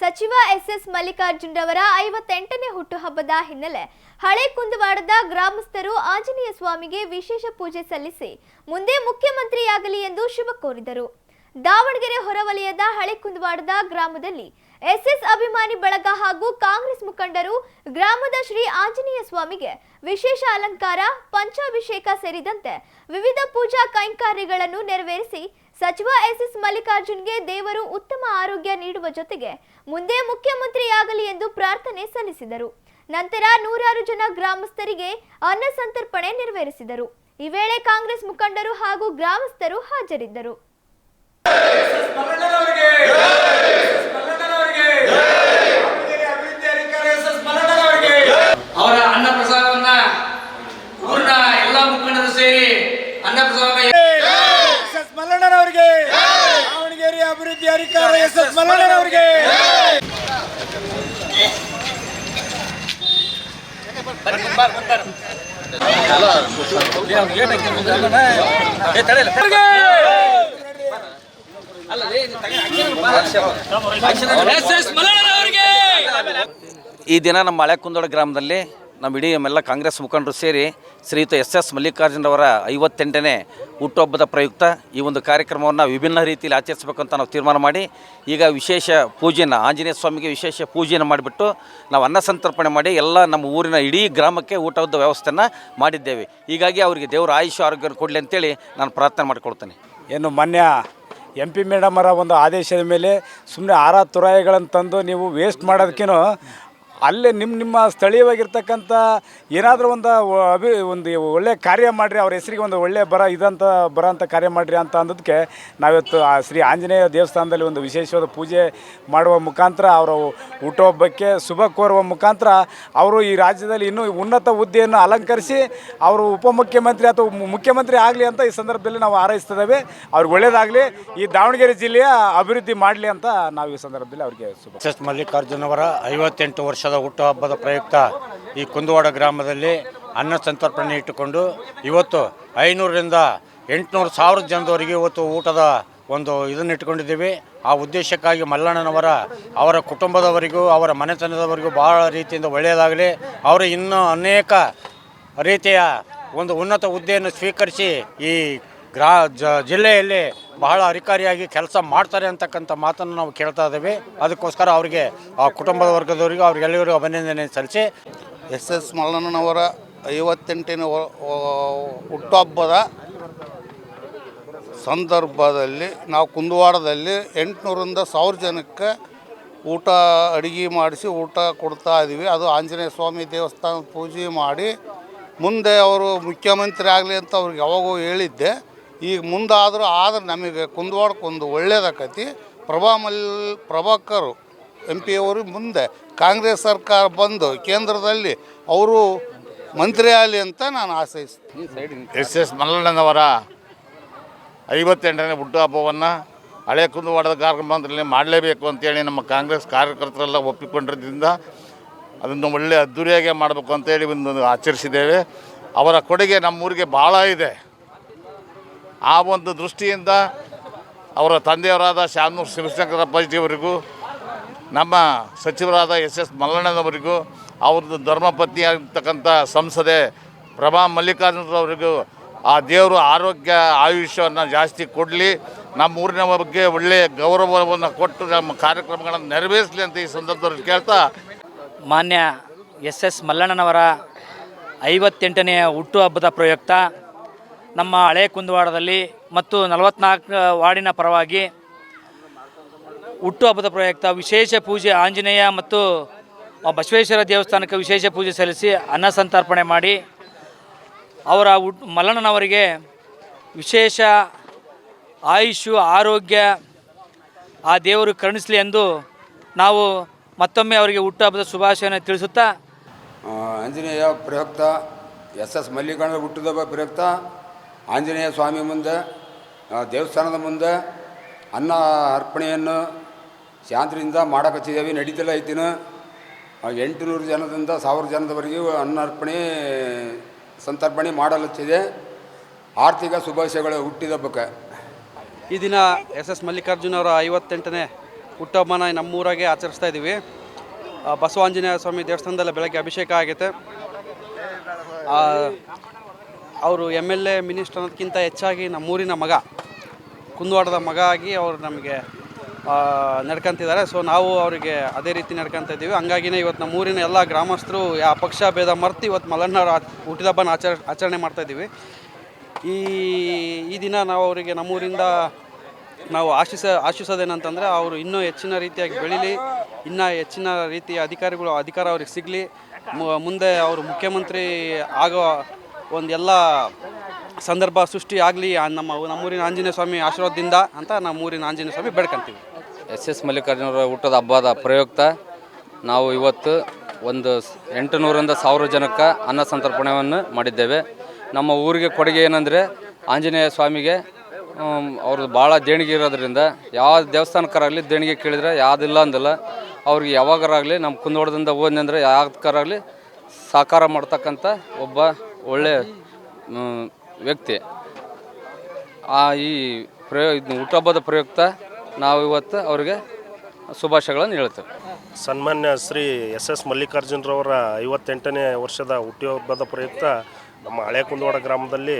ಸಚಿವ ಎಸ್ಎಸ್ ಮಲ್ಲಿಕಾರ್ಜುನ್ ರವರ ಐವತ್ತೆಂಟನೇ ಹುಟ್ಟುಹಬ್ಬದ ಹಿನ್ನೆಲೆ ಹಳೆ ಕುಂದವಾಡದ ಗ್ರಾಮಸ್ಥರು ಆಂಜನೇಯ ಸ್ವಾಮಿಗೆ ವಿಶೇಷ ಪೂಜೆ ಸಲ್ಲಿಸಿ ಮುಂದೆ ಮುಖ್ಯಮಂತ್ರಿಯಾಗಲಿ ಎಂದು ಶುಭ ಕೋರಿದರು. ದಾವಣಗೆರೆ ಹೊರವಲಯದ ಹಳೆ ಕುಂದವಾಡದ ಗ್ರಾಮದಲ್ಲಿ ಎಸ್ಎಸ್ ಅಭಿಮಾನಿ ಬಳಗ ಹಾಗೂ ಕಾಂಗ್ರೆಸ್ ಮುಖಂಡರು ಗ್ರಾಮದ ಶ್ರೀ ಆಂಜನೇಯ ಸ್ವಾಮಿಗೆ ವಿಶೇಷ ಅಲಂಕಾರ, ಪಂಚಾಭಿಷೇಕ ಸೇರಿದಂತೆ ವಿವಿಧ ಪೂಜಾ ಕೈಂಕಾರ್ಯಗಳನ್ನು ನೆರವೇರಿಸಿ ಸಚಿವ ಎಸ್ಎಸ್ ಮಲ್ಲಿಕಾರ್ಜುನ್ಗೆ ದೇವರು ಉತ್ತಮ ಆರೋಗ್ಯ ನೀಡುವ ಜೊತೆಗೆ ಮುಂದೆ ಮುಖ್ಯಮಂತ್ರಿಯಾಗಲಿ ಎಂದು ಪ್ರಾರ್ಥನೆ ಸಲ್ಲಿಸಿದರು. ನಂತರ ನೂರಾರು ಜನ ಗ್ರಾಮಸ್ಥರಿಗೆ ಅನ್ನ ಸಂತರ್ಪಣೆ ನೆರವೇರಿಸಿದರು. ಈ ವೇಳೆ ಕಾಂಗ್ರೆಸ್ ಮುಖಂಡರು ಹಾಗೂ ಗ್ರಾಮಸ್ಥರು ಹಾಜರಿದ್ದರು. ಅಭಿವೃದ್ಧಿ ಅಧಿಕಾರಿ ಎಸ್ ಎಸ್ ಮಲ್ಲಣ್ಣನವರಿಗೆ ಅವರ ಅನ್ನ ಈ ದಿನ ನಮ್ಮ ಹಳೆಕುಂದೋಡ ಗ್ರಾಮದಲ್ಲಿ ನಮ್ಮ ಇಡೀ ನಮ್ಮೆಲ್ಲ ಕಾಂಗ್ರೆಸ್ ಮುಖಂಡರು ಸೇರಿ ಶ್ರೀಯುತ ಎಸ್ ಎಸ್ ಮಲ್ಲಿಕಾರ್ಜುನರವರ ಐವತ್ತೆಂಟನೇ ಹುಟ್ಟುಹಬ್ಬದ ಪ್ರಯುಕ್ತ ಈ ಒಂದು ಕಾರ್ಯಕ್ರಮವನ್ನು ವಿಭಿನ್ನ ರೀತಿಯಲ್ಲಿ ಆಚರಿಸಬೇಕಂತ ನಾವು ತೀರ್ಮಾನ ಮಾಡಿ ಈಗ ವಿಶೇಷ ಪೂಜೆಯನ್ನು ಆಂಜನೇಯ ಸ್ವಾಮಿಗೆ ವಿಶೇಷ ಪೂಜೆಯನ್ನು ಮಾಡಿಬಿಟ್ಟು ನಾವು ಅನ್ನ ಸಂತರ್ಪಣೆ ಮಾಡಿ ಎಲ್ಲ ನಮ್ಮ ಊರಿನ ಇಡೀ ಗ್ರಾಮಕ್ಕೆ ಊಟದ ವ್ಯವಸ್ಥೆಯನ್ನು ಮಾಡಿದ್ದೇವೆ. ಹೀಗಾಗಿ ಅವರಿಗೆ ದೇವರ ಆಯುಷ್ಯ ಆರೋಗ್ಯವನ್ನು ಕೊಡಲಿ ಅಂತೇಳಿ ನಾನು ಪ್ರಾರ್ಥನೆ ಮಾಡಿಕೊಳ್ತೇನೆ. ಏನು ಮಾನ್ಯ ಎಂ ಪಿ ಮೇಡಮರ ಒಂದು ಆದೇಶದ ಮೇಲೆ ಸುಮ್ಮನೆ ಆರ ತುರಾಯಿಗಳನ್ನು ತಂದು ನೀವು ವೇಸ್ಟ್ ಮಾಡೋದಕ್ಕೇನು ಅಲ್ಲೇ ನಿಮ್ಮ ನಿಮ್ಮ ಸ್ಥಳೀಯವಾಗಿರ್ತಕ್ಕಂಥ ಏನಾದರೂ ಒಂದು ಅಭಿ ಒಂದು ಒಳ್ಳೆಯ ಕಾರ್ಯ ಮಾಡಿರಿ, ಅವ್ರ ಹೆಸರಿಗೆ ಒಂದು ಒಳ್ಳೆಯ ಬರ ಇದಂತ, ಬರ ಅಂತ ಕಾರ್ಯ ಮಾಡಿರಿ ಅಂತ ಅಂದದಕ್ಕೆ ನಾವಿವತ್ತು ಆ ಶ್ರೀ ಆಂಜನೇಯ ದೇವಸ್ಥಾನದಲ್ಲಿ ಒಂದು ವಿಶೇಷವಾದ ಪೂಜೆ ಮಾಡುವ ಮುಖಾಂತರ, ಅವರ ಹುಟ್ಟುಹಬ್ಬಕ್ಕೆ ಶುಭ ಕೋರುವ ಮುಖಾಂತರ ಅವರು ಈ ರಾಜ್ಯದಲ್ಲಿ ಇನ್ನೂ ಉನ್ನತ ಹುದ್ದೆಯನ್ನು ಅಲಂಕರಿಸಿ, ಅವರು ಉಪಮುಖ್ಯಮಂತ್ರಿ ಅಥವಾ ಮುಖ್ಯಮಂತ್ರಿ ಆಗಲಿ ಅಂತ ಈ ಸಂದರ್ಭದಲ್ಲಿ ನಾವು ಹಾರೈಸ್ತಿದ್ದೇವೆ ಅವ್ರಿಗೆ ಒಳ್ಳೆಯದಾಗಲಿ ಈ ದಾವಣಗೆರೆ ಜಿಲ್ಲೆಯ ಅಭಿವೃದ್ಧಿ ಮಾಡಲಿ ಅಂತ ನಾವು ಈ ಸಂದರ್ಭದಲ್ಲಿ ಅವರಿಗೆ ಶುಭ. ಮಲ್ಲಿಕಾರ್ಜುನ್ ಅವರ ಐವತ್ತೆಂಟು ವರ್ಷದ ಹುಟ್ಟುಹಬ್ಬದ ಪ್ರಯುಕ್ತ ಈ ಕುಂದುವಾಡ ಗ್ರಾಮದಲ್ಲಿ ಅನ್ನ ಸಂತರ್ಪಣೆ ಇಟ್ಟುಕೊಂಡು ಇವತ್ತು ಐನೂರರಿಂದ ಎಂಟುನೂರು ಸಾವಿರ ಜನದವರಿಗೆ ಇವತ್ತು ಊಟದ ಒಂದು ಇದನ್ನು ಇಟ್ಕೊಂಡಿದ್ದೀವಿ. ಆ ಉದ್ದೇಶಕ್ಕಾಗಿ ಮಲ್ಲಣ್ಣನವರ, ಅವರ ಕುಟುಂಬದವರಿಗೂ, ಅವರ ಮನೆತನದವರಿಗೂ ಭಾಳ ರೀತಿಯಿಂದ ಒಳ್ಳೆಯದಾಗಲಿ. ಅವರು ಇನ್ನೂ ಅನೇಕ ರೀತಿಯ ಒಂದು ಉನ್ನತ ಹುದ್ದೆಯನ್ನು ಸ್ವೀಕರಿಸಿ ಈ ಗ್ರಾ ಜಿಲ್ಲೆಯಲ್ಲಿ ಬಹಳ ಅಧಿಕಾರಿಯಾಗಿ ಕೆಲಸ ಮಾಡ್ತಾರೆ ಅಂತಕ್ಕಂಥ ಮಾತನ್ನು ನಾವು ಕೇಳ್ತಾ ಇದ್ದೇವೆ. ಅದಕ್ಕೋಸ್ಕರ ಅವರಿಗೆ, ಆ ಕುಟುಂಬದ ವರ್ಗದವರಿಗೂ ಅವ್ರಿಗೆಲ್ಲರಿಗೂ ಅಭಿನಂದನೆ ಸಲ್ಲಿಸಿ. ಎಸ್ ಎಸ್ ಮಲ್ಲಣ್ಣನವರ ಐವತ್ತೆಂಟನೇ ಹುಟ್ಟುಹಬ್ಬದ ಸಂದರ್ಭದಲ್ಲಿ, ನಾವು ಕುಂದುವಾಡದಲ್ಲಿ ಎಂಟುನೂರಿಂದ ಸಾವಿರ ಜನಕ್ಕೆ ಊಟ ಅಡುಗೆ ಮಾಡಿಸಿ ಊಟ ಕೊಡ್ತಾ ಇದ್ದೀವಿ. ಅದು ಆಂಜನೇಯ ಸ್ವಾಮಿ ದೇವಸ್ಥಾನ ಪೂಜೆ ಮಾಡಿ, ಮುಂದೆ ಅವರು ಮುಖ್ಯಮಂತ್ರಿ ಆಗಲಿ ಅಂತ ಅವ್ರಿಗೆ ಯಾವಾಗೂ ಹೇಳಿದ್ದೆ. ಈಗ ಮುಂದಾದರೂ ಆದ್ರೆ ನಮಗೆ ಕುಂದವಾಡಕ್ಕೆ ಒಂದು ಪ್ರಭಾ ಮಲ್ ಪ್ರಭಾಕರು, ಎಂ ಪಿ ಅವರು ಮುಂದೆ ಕಾಂಗ್ರೆಸ್ ಸರ್ಕಾರ ಬಂದು ಕೇಂದ್ರದಲ್ಲಿ ಅವರು ಮಂತ್ರಿ ಆಗಲಿ ಅಂತ ನಾನು ಆಶಯಿಸ್ತೀನಿ. ಎಸ್ ಎಸ್ ಮಲ್ಲಣ್ಣನವರ ಐವತ್ತೆಂಟನೇ ಹುಟ್ಟುಹಬ್ಬವನ್ನು ಹಳೆ ಕುಂದುವಾಡದ ಕಾರ್ಯಕ್ರಮದಲ್ಲಿ ಮಾಡಲೇಬೇಕು ಅಂತೇಳಿ ನಮ್ಮ ಕಾಂಗ್ರೆಸ್ ಕಾರ್ಯಕರ್ತರೆಲ್ಲ ಒಪ್ಪಿಕೊಂಡಿದ್ದರಿಂದ ಅದನ್ನು ಒಳ್ಳೆ ಅದ್ದೂರಿಯಾಗಿ ಮಾಡಬೇಕು ಅಂತೇಳಿ ಒಂದು ಆಚರಿಸಿದ್ದೇವೆ. ಅವರ ಕೊಡುಗೆ ನಮ್ಮೂರಿಗೆ ಭಾಳ ಇದೆ. ಆ ಒಂದು ದೃಷ್ಟಿಯಿಂದ ಅವರ ತಂದೆಯವರಾದ ಶಾಮನೂರ್ ಶಿವಶಂಕರ ಅಪ್ಪಾಜಿಯವರಿಗೂ, ನಮ್ಮ ಸಚಿವರಾದ ಎಸ್ ಎಸ್ ಮಲ್ಲಣ್ಣನವರಿಗೂ ಅವ್ರದ್ದು ಧರ್ಮಪತ್ನಿ ಆಗಿರ್ತಕ್ಕಂಥ ಸಂಸದೆ ಪ್ರಭಾ ಮಲ್ಲಿಕಾರ್ಜುನರವರಿಗೂ ಆ ದೇವರು ಆರೋಗ್ಯ ಆಯುಷ್ಯವನ್ನು ಜಾಸ್ತಿ ಕೊಡಲಿ, ನಮ್ಮ ಊರಿನ ಬಗ್ಗೆ ಒಳ್ಳೆಯ ಗೌರವವನ್ನು ಕೊಟ್ಟು ನಮ್ಮ ಕಾರ್ಯಕ್ರಮಗಳನ್ನು ನೆರವೇರಿಸಲಿ ಅಂತ ಈ ಸಂದರ್ಭದಲ್ಲಿ ಕೇಳ್ತಾ ಮಾನ್ಯ ಎಸ್ ಎಸ್ ಮಲ್ಲಣ್ಣನವರ ಐವತ್ತೆಂಟನೆಯ ಹುಟ್ಟುಹಬ್ಬದ ಪ್ರಯುಕ್ತ ನಮ್ಮ ಹಳೆ ಕುಂದವಾಡದಲ್ಲಿ ಮತ್ತು ನಲವತ್ನಾಲ್ಕು ವಾರ್ಡಿನ ಪರವಾಗಿ ಹುಟ್ಟುಹಬ್ಬದ ಪ್ರಯುಕ್ತ ವಿಶೇಷ ಪೂಜೆ ಆಂಜನೇಯ ಮತ್ತು ಬಸವೇಶ್ವರ ದೇವಸ್ಥಾನಕ್ಕೆ ವಿಶೇಷ ಪೂಜೆ ಸಲ್ಲಿಸಿ ಅನ್ನ ಸಂತರ್ಪಣೆ ಮಾಡಿ ಅವರ ಮಲ್ಲಣ್ಣನವರಿಗೆ ವಿಶೇಷ ಆಯುಷು, ಆರೋಗ್ಯ ಆ ದೇವರು ಕರುಣಿಸಲಿ ಎಂದು ನಾವು ಮತ್ತೊಮ್ಮೆ ಅವರಿಗೆ ಹುಟ್ಟುಹಬ್ಬದ ಶುಭಾಶಯವನ್ನು ತಿಳಿಸುತ್ತಾ ಆಂಜನೇಯ ಪ್ರಯುಕ್ತ ಎಸ್ ಎಸ್ ಮಲ್ಲಿಕಾರ್ಜುನ ಹುಟ್ಟಿದ ಪ್ರಯುಕ್ತ ಆಂಜನೇಯ ಸ್ವಾಮಿ ಮುಂದೆ ದೇವಸ್ಥಾನದ ಮುಂದೆ ಅನ್ನ ಅರ್ಪಣೆಯನ್ನು ಶಾಂತಿಯಿಂದ ಮಾಡಕತ್ತಿದ್ದೇವೆ. ನಡೀತಲ್ಲ ಐತಿನ. ಎಂಟುನೂರು ಜನದಿಂದ ಸಾವಿರ ಜನದವರೆಗೂ ಅನ್ನ ಅರ್ಪಣೆ, ಸಂತರ್ಪಣೆ ಮಾಡಲತ್ತಿದೆ. ಆರ್ಥಿಕ ಶುಭಾಶಯಗಳು ಹುಟ್ಟಿದಬ್ಬಕ್ಕೆ ಈ ದಿನ ಎಸ್ ಎಸ್ ಮಲ್ಲಿಕಾರ್ಜುನ ಅವರ ಐವತ್ತೆಂಟನೇ ಹುಟ್ಟಹಬ್ಬನ ನಮ್ಮೂರಾಗೆ ಆಚರಿಸ್ತಾ ಇದ್ದೀವಿ. ಬಸವ ಬಸವಾಂಜನೇಯ ಸ್ವಾಮಿ ದೇವಸ್ಥಾನದಲ್ಲಿ ಬೆಳಗ್ಗೆ ಅಭಿಷೇಕ ಆಗೈತೆ. ಅವರು ಎಂ ಎಲ್ ಎ ಮಿನಿಸ್ಟರ್ ಅನ್ನೋದಕ್ಕಿಂತ ಹೆಚ್ಚಾಗಿ ನಮ್ಮೂರಿನ ಮಗ, ಕುಂದವಾಡದ ಮಗ ಆಗಿ ಅವರು ನಮಗೆ ನಡ್ಕೊತಿದ್ದಾರೆ. ಸೊ ನಾವು ಅವರಿಗೆ ಅದೇ ರೀತಿ ನಡ್ಕೊಂತ ಇದ್ದೀವಿ. ಹಂಗಾಗಿನೇ ಇವತ್ತು ನಮ್ಮೂರಿನ ಎಲ್ಲ ಗ್ರಾಮಸ್ಥರು ಯಾವ ಪಕ್ಷ ಭೇದ ಮರೆತು ಇವತ್ತು ಮಲ್ಲಣ್ಣವ್ರ ಆ- ಹುಟ್ಟಿದಬ್ಬನ ಆಚರ, ಆಚರಣೆ ಮಾಡ್ತಾಯಿದ್ದೀವಿ ಈ ಈ ದಿನ ನಾವು ಅವರಿಗೆ ನಮ್ಮೂರಿಂದ ನಾವು ಆಶಿಸ, ಆಶಿಸೋದೇನಂತಂದರೆ ಅವರು ಇನ್ನೂ ಹೆಚ್ಚಿನ ರೀತಿಯಾಗಿ ಬೆಳೀಲಿ, ಇನ್ನೂ ಹೆಚ್ಚಿನ ರೀತಿಯ ಅಧಿಕಾರಿಗಳು, ಅಧಿಕಾರ ಅವ್ರಿಗೆ ಸಿಗಲಿ. ಮುಂದೆ ಅವರು ಮುಖ್ಯಮಂತ್ರಿ ಆಗೋ ಒಂದೆಲ್ಲ ಸಂದರ್ಭ ಸೃಷ್ಟಿ ಆಗಲಿ ನಮ್ಮ ನಮ್ಮೂರಿನ ಆಂಜನೇಯ ಸ್ವಾಮಿ ಆಶೀರ್ವಾದದಿಂದ ಅಂತ ನಮ್ಮೂರಿನ ಆಂಜನೇಯ ಸ್ವಾಮಿ ಬೇಡ್ಕೊಂತೀವಿ. ಎಸ್ ಎಸ್ ಮಲ್ಲಿಕಾರ್ಜುನವರ ಹುಟ್ಟದ ಹಬ್ಬದ ಪ್ರಯುಕ್ತ ನಾವು ಇವತ್ತು ಒಂದು ಎಂಟು ನೂರಿಂದ ಸಾವಿರ ಜನಕ್ಕೆ ಅನ್ನ ಸಂತರ್ಪಣೆಯನ್ನು ಮಾಡಿದ್ದೇವೆ. ನಮ್ಮ ಊರಿಗೆ ಕೊಡುಗೆ ಏನಂದರೆ ಆಂಜನೇಯ ಸ್ವಾಮಿಗೆ ಅವ್ರದ್ದು ಭಾಳ ದೇಣಿಗೆ ಇರೋದ್ರಿಂದ, ಯಾವ ದೇವಸ್ಥಾನಕ್ಕಾರಾಗಲಿ ದೇಣಿಗೆ ಕೇಳಿದ್ರೆ ಯಾವುದಿಲ್ಲ ಅಂದಿಲ್ಲ. ಅವ್ರಿಗೆ ಯಾವಾಗಾರಾಗಲಿ, ನಮ್ಮ ಕುಂದೋಡದಿಂದ ಹೋದ್ನಂದ್ರೆ ಯಾವ್ದಕ್ಕಾರಾಗಲಿ ಸಾಕಾರ ಮಾಡ್ತಕ್ಕಂಥ ಒಬ್ಬ ಒಳ್ಳೆಯ ವ್ಯಕ್ತಿ. ಆ ಈ ಪ್ರಯೋ, ಇದು ಹುಟ್ಟುಹಬ್ಬದ ಪ್ರಯುಕ್ತ ನಾವು ಇವತ್ತು ಅವರಿಗೆ ಶುಭಾಶಯಗಳನ್ನು ಹೇಳ್ತೇವೆ. ಸನ್ಮಾನ್ಯ ಶ್ರೀ ಎಸ್ ಎಸ್ ಮಲ್ಲಿಕಾರ್ಜುನರವರ ಐವತ್ತೆಂಟನೇ ವರ್ಷದ ಹುಟ್ಟುಹಬ್ಬದ ಪ್ರಯುಕ್ತ ನಮ್ಮ ಹಳೆ ಕುಂದವಾಡ ಗ್ರಾಮದಲ್ಲಿ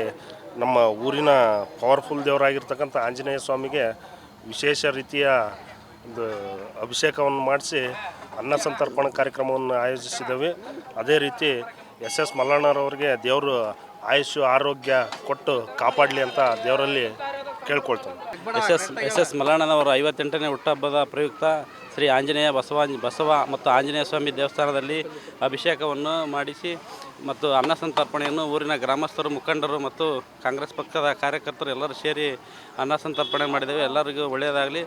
ನಮ್ಮ ಊರಿನ ಪವರ್ಫುಲ್ ದೇವರಾಗಿರ್ತಕ್ಕಂಥ ಆಂಜನೇಯ ಸ್ವಾಮಿಗೆ ವಿಶೇಷ ರೀತಿಯ ಒಂದು ಅಭಿಷೇಕವನ್ನು ಮಾಡಿಸಿ ಅನ್ನ ಸಂತರ್ಪಣಾ ಕಾರ್ಯಕ್ರಮವನ್ನು ಆಯೋಜಿಸಿದ್ದೇವೆ. ಅದೇ ರೀತಿ ಎಸ್ ಎಸ್ ಮಲ್ಲಣ್ಣರವ್ರಿಗೆ ದೇವರು ಆಯುಷು ಆರೋಗ್ಯ ಕೊಟ್ಟು ಕಾಪಾಡಲಿ ಅಂತ ದೇವರಲ್ಲಿ ಕೇಳ್ಕೊಳ್ತೇನೆ. ಎಸ್ ಎಸ್ ಎಸ್ ಎಸ್ ಮಲ್ಲಣ್ಣನವರ ಐವತ್ತೆಂಟನೇ ಹುಟ್ಟಹಬ್ಬದ ಪ್ರಯುಕ್ತ ಶ್ರೀ ಆಂಜನೇಯ ಬಸವ ಬಸವ ಮತ್ತು ಆಂಜನೇಯ ಸ್ವಾಮಿ ದೇವಸ್ಥಾನದಲ್ಲಿ ಅಭಿಷೇಕವನ್ನು ಮಾಡಿಸಿ ಮತ್ತು ಅನ್ನ ಸಂತರ್ಪಣೆಯನ್ನು ಊರಿನ ಗ್ರಾಮಸ್ಥರು, ಮುಖಂಡರು ಮತ್ತು ಕಾಂಗ್ರೆಸ್ ಪಕ್ಷದ ಕಾರ್ಯಕರ್ತರು ಎಲ್ಲರೂ ಸೇರಿ ಅನ್ನ ಸಂತರ್ಪಣೆ ಮಾಡಿದ್ದೇವೆ. ಎಲ್ಲರಿಗೂ ಒಳ್ಳೆಯದಾಗಲಿ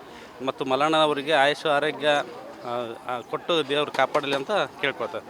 ಮತ್ತು ಮಲ್ಲಣ್ಣನವರಿಗೆ ಆಯುಷು ಆರೋಗ್ಯ ಕೊಟ್ಟು ದೇವರು ಕಾಪಾಡಲಿ ಅಂತ ಕೇಳ್ಕೊಳ್ತಾರೆ